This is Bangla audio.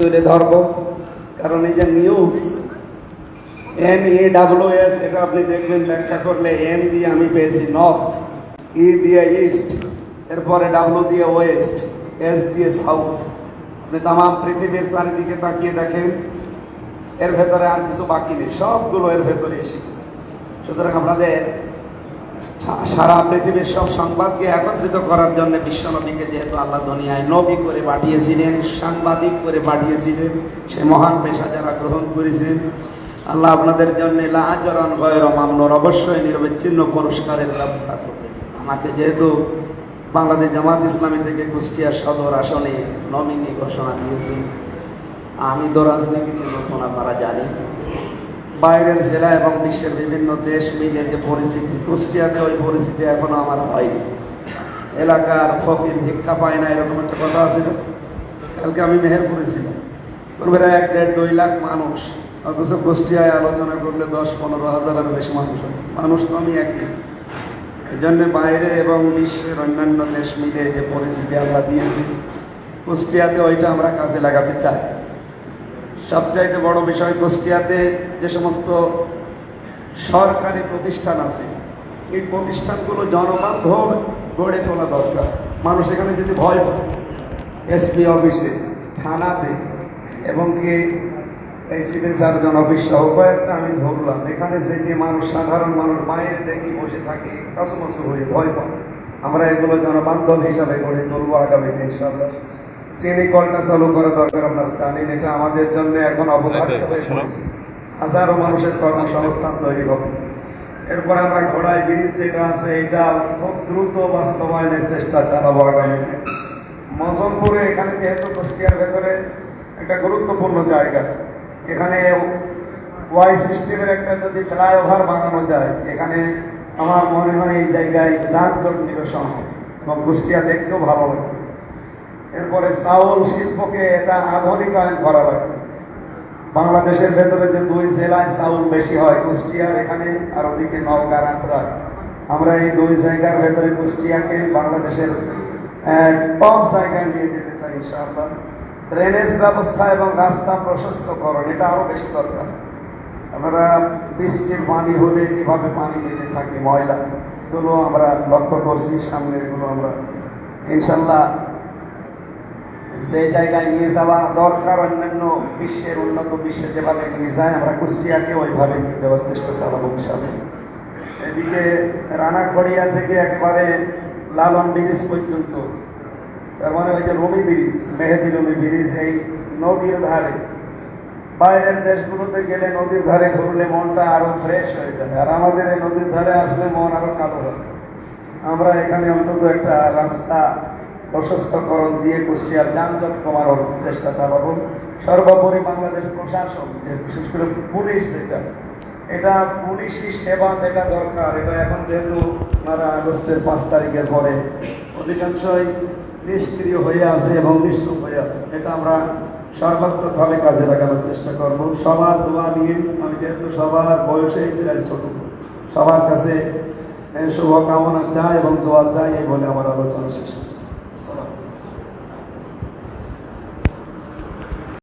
তুলে ধরব কারণ এই যে news N A W S এটা আপনি দেখবেন ব্যাখ্যা করলে এন দিয়ে আমি পেয়েছি নর্থ ই দিয়ে ইস্ট এরপরে ডাব্লিউ দিয়ে ওয়েস্ট এস দিয়ে সাউথ আপনি তাম পৃথিবীর চারিদিকে তাকিয়ে দেখেন, এর ভেতরে আর কিছু বাকি নেই। সবগুলো এর ভেতরে এসে গেছে। সুতরাং আপনাদের সারা পৃথিবীর সব সংবাদকে একত্রিত করার জন্য বিশ্বনবীকে যেহেতু আল্লাহ দুনিয়ায় নবী করে পাঠিয়েছিলেন, সাংবাদিক করে পাঠিয়েছিলেন, সে মহান পেশা যারা গ্রহণ করেছেন আল্লাহ আপনাদের জন্য আচরণ গয়ের মামনর অবশ্যই নিরবিচ্ছিন্ন পুরস্কারের ব্যবস্থা করবেন। আমাকে যেহেতু বাংলাদেশ জামাত ইসলামী থেকে কুষ্টিয়া সদর আসনে নমিনি ঘোষণা দিয়েছি, আমি তো রাজনীতিতে নতুন আপনারা জানি বাইরের জেলা এবং বিশ্বের বিভিন্ন দেশ মিলে যে পরিস্থিতি, কুষ্টিয়াতে ওই পরিস্থিতি এখনও আমার হয়নি। এলাকার ফকির ভিক্ষা পায় না, এরকম একটা কথা না? কালকে আমি মেহেরপুরে ছিলাম। এক দেড় দুই লাখ মানুষ। অথচ কুষ্টিয়ায় আলোচনা করলে দশ পনেরো হাজারের বেশি মানুষ মানুষ তো আমি একই এই জন্য বাইরে এবং বিশ্বের অন্যান্য দেশ মিলে যে পরিস্থিতি আমরা দিয়েছি, কুষ্টিয়াতে ওইটা আমরা কাজে লাগাতে চাই। সবচাইতে বড় বিষয় কুষ্টিয়াতে যে সমস্ত সরকারি প্রতিষ্ঠান আছে, এই প্রতিষ্ঠানগুলো জনবান্ধব গড়ে তোলা দরকার। মানুষ এখানে যদি ভয় পায়, এসপি অফিসে, থানাতে, এবং কি এই সিভিল সার্জন অফিস সহ কয়েকটা আমি ধরলাম, এখানে যে মানুষ, সাধারণ মানুষ বাইরে দেখি বসে থাকে, কাসমসু হয়ে ভয় পায়। আমরা এগুলো জনবান্ধব হিসাবে গড়ে তুলবো আগামীতে, ইনশাআল্লাহ। চিনি কলটা চালু করা দরকার আপনারা জানেন এটা আমাদের জন্য এখন অবকাশ হাজারো মানুষের কর্মসংস্থান তৈরি হবে এরপর আমরা ঘোড়ায় ব্রিজ যেটা আছে এটা খুব দ্রুত বাস্তবায়নের চেষ্টা চালাবো আগামীতে মজমপুরে এখানে যেহেতু কুষ্টিয়ার ভেতরে একটা গুরুত্বপূর্ণ জায়গা এখানে ওয়াই সিস্টেমের একটা যদি ফ্লাইওভার বানানো যায় এখানে আমার মনে হয় এই জায়গায় যানজট নিরসন হবে এবং কুষ্টিয়া দেখতেও ভালো লাগবে এরপরে চাউল শিল্পকে এটা আধুনিকায়ন করা লাগবে বাংলাদেশের ভেতরে যে দুই জেলায় চাউল বেশি হয়, কুষ্টিয়ার এখানে আর ওদিকে নওগাঁ রামপুরায় আমরা এই দুই জায়গার ভেতরে কুষ্টিয়াকে বাংলাদেশের টপ জায়গায় নিয়ে যেতে চাই ইনশাআল্লাহ। ড্রেনেজ ব্যবস্থা এবং রাস্তা প্রশস্তকরণ, এটা আরও বেশি দরকার। আমরা বৃষ্টির পানি হলে কীভাবে পানি নিতে থাকি, ময়লা, এগুলো আমরা লক্ষ্য করছি, সামনে এগুলো আমরা ইনশাল্লাহ সেই জায়গায় নিয়ে যাওয়া দরকার অন্যান্য বিশ্বের উন্নত বিশ্বে যেভাবে নিয়ে যায়, আমরা কুষ্টিয়াকে ওইভাবে নিয়ে যাওয়ার চেষ্টা চালাবো হিসাবে এদিকে রানাখড়িয়া থেকে একবারে লালন ব্রিজ পর্যন্ত। তার মানে ওই যে রবি ব্রিজ, মেহেদি রবি ব্রিজ, এই নদীর ধারে। বাইরের দেশগুলোতে গেলে নদীর ধারে ঘুরলে মনটা আরও ফ্রেশ হয়ে যাবে। আর আমাদের এই নদীর ধারে আসলে মন আরও কালো হবে। আমরা এখানে অন্তত একটা রাস্তা প্রশস্তকরণ দিয়ে কুষ্টিয়ার যানজট কমানোর চেষ্টা চালাবো। সর্বোপরি বাংলাদেশ প্রশাসন, যে বিশেষ করে পুলিশ যেটা, এটা পুলিশি সেবা যেটা দরকার, এটা এখন যেহেতু আপনারা আগস্টের পাঁচ তারিখের পরে অধিকাংশই নিষ্ক্রিয় হয়ে আছে এবং নিশ্চুপ হয়ে আছে। এটা আমরা সর্বাত্মকভাবে কাজে লাগানোর চেষ্টা করব। সবার দোয়া নিয়ে, আমি যেহেতু সবার বয়সে ছোট, সবার কাছে শুভকামনা চাই এবং দোয়া চাই এই বলে আমার আলোচনা শেষ করছি।